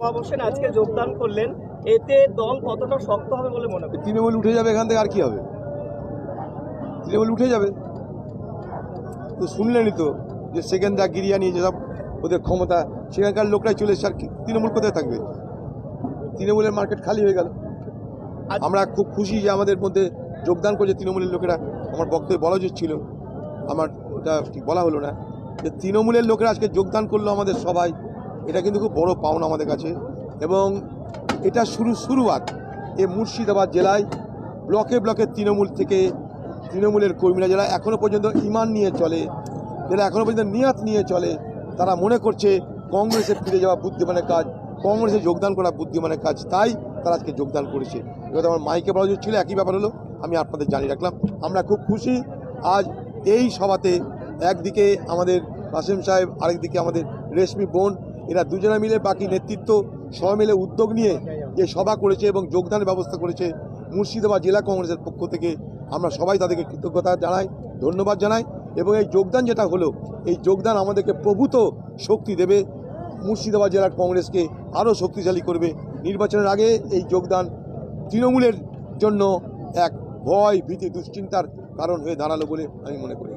বাবা হোসেন আজকে যোগদান করলেন। এতে দল কতটা শক্ত হবে বলে মনে করেন? তৃণমূল উঠে যাবে এখান থেকে আর কি হবে? তৃণমূল উঠে যাবে। তো শুনলেনই তো যে সেকেন্ডা গিরিয়া নিয়ে যেসব ওদের ক্ষমতা সেখানকার লোকরাই চলে এসছে আর তৃণমূল কোথায় থাকবে? তৃণমূলের মার্কেট খালি হয়ে গেল। আমরা খুব খুশি যে আমাদের মধ্যে যোগদান করেছে তৃণমূলের লোকেরা। আমার বক্তব্য বলা উচিত ছিল। আমার ওটা ঠিক বলা হলো না। যে তৃণমূলের লোকেরা আজকে যোগদান করল আমাদের সবাই। এটা কিন্তু খুব বড় পাওনা আমাদের কাছে। এবং এটা শুরু, শুরুয়াত এ মুর্শিদাবাদ জেলায় ব্লকে ব্লকে তৃণমূল থেকে তৃণমূলের কর্মীরা, যারা এখনও পর্যন্ত ইমান নিয়ে চলে, যারা এখনও পর্যন্ত নিয়াত নিয়ে চলে, তারা মনে করছে কংগ্রেসে ফিরে যাওয়া বুদ্ধিমানের কাজ, কংগ্রেসে যোগদান করা বুদ্ধিমানের কাজ, তাই তারা আজকে যোগদান করেছে। এবার আমার মাইকে বলা ছিল, একই ব্যাপার হলো, আমি আপনাদের জানিয়ে রাখলাম, আমরা খুব খুশি আজ এই সভাতে একদিকে আমাদের কাসিম সাহেব, আরেকদিকে আমাদের রেশমি বোন এরা দুজনে মিলে বাকি নেতৃত্ব সবাই মিলে উদ্যোগ নিয়ে যে সভা করেছে এবং যোগদানের ব্যবস্থা করেছে মুর্শিদাবাদ জেলা কংগ্রেসের পক্ষ থেকে। আমরা সবাই তাদেরকে কৃতজ্ঞতা জানাই, ধন্যবাদ জানাই এবং এই যোগদান যেটা হলো, এই যোগদান আমাদেরকে প্রভূত শক্তি দেবে। মুর্শিদাবাদ জেলার কংগ্রেসকে আরও শক্তিশালী করবে। নির্বাচনের আগে এই যোগদান তৃণমূলের জন্য এক ভয় ভীতি দুশ্চিন্তার কারণ হয়ে দাঁড়াল বলে আমি মনে করি।